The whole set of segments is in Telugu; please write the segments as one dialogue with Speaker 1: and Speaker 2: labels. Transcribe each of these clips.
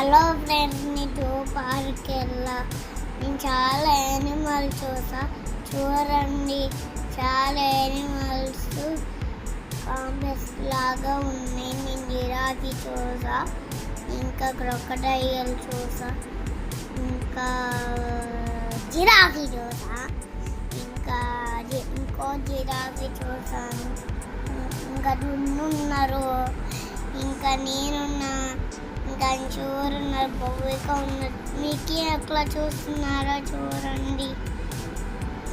Speaker 1: హలో ఫ్రెండ్స్ నీ పార్క్ వెళ్ళా నేను చాలా యానిమల్ చూసా. చూడండి చాలా యానిమల్స్ కాంబెస్ లాగా ఉన్నాయి. నేను జిరాఫీ చూసా. ఇంకా క్రొకడైల్ చూసా. ఇంకా జిరాఫీ చూసా. ఇంకా ఇంకో జిరాఫీ చూసాను. ఇంకా దున్నున్నారు. ఇంకా నేనున్నా. దాని చూరున్నారు ఉన్నారు. ఉన్నది మీకు ఎట్లా చూస్తున్నారో చూడండి.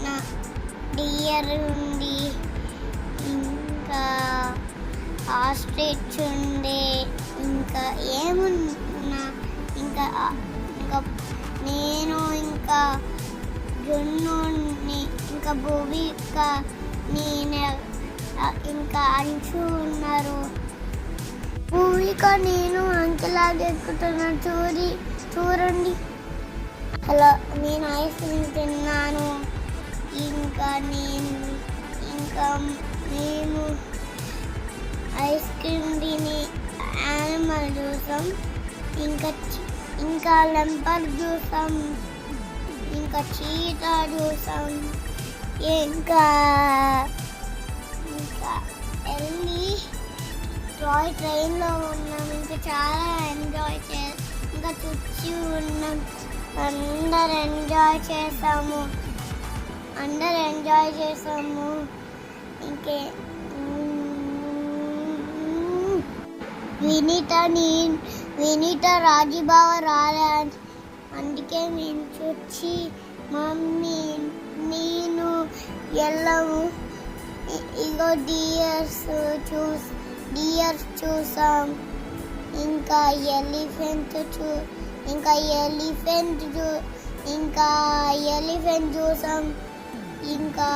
Speaker 1: నా డియర్ ఉంది ఇంకా ఆస్ట్రిచ్ ఉంది ఇంకా ఏమున్నా ఇంకా ఇంకా నేను ఇంకా జున్నుని ఇంకా భూమిక నేను ఇంకా అంచు ఉన్నారు భూమిక నేను అంకెలాగా ఎక్కుతున్నాను. చూడి చూడండి హలో నేను ఐస్ క్రీమ్ తిన్నాను. ఇంకా నేను ఇంకా మేము ఐస్ క్రీమ్ తిని యానిమల్ చూసాం. ఇంకా ఇంకా లెంపర్ చూసాం. ఇంకా చీట చూసాం. ఇంకా ఎంజాయ్ ట్రైన్లో ఉన్నాం ఇంకా చాలా ఎంజాయ్ చేసాం ఇంకా చుచ్చి ఉన్నాం. అందరు ఎంజాయ్ చేసాము. అందరు ఎంజాయ్ చేసాము. ఇంకే మ్మ్. వినీత నీ వినీత రాజీబావ రాలే అందుకే నేను చూచి మమ్మీ నేను వెళ్ళము ఇగో డియర్స్ చూసి డియర్స్ చూసాం. ఇంకా ఎలిఫెంట్ చూ ఇంకా ఎలిఫెంట్ చూ ఇంకా ఎలిఫెంట్ చూసాం. ఇంకా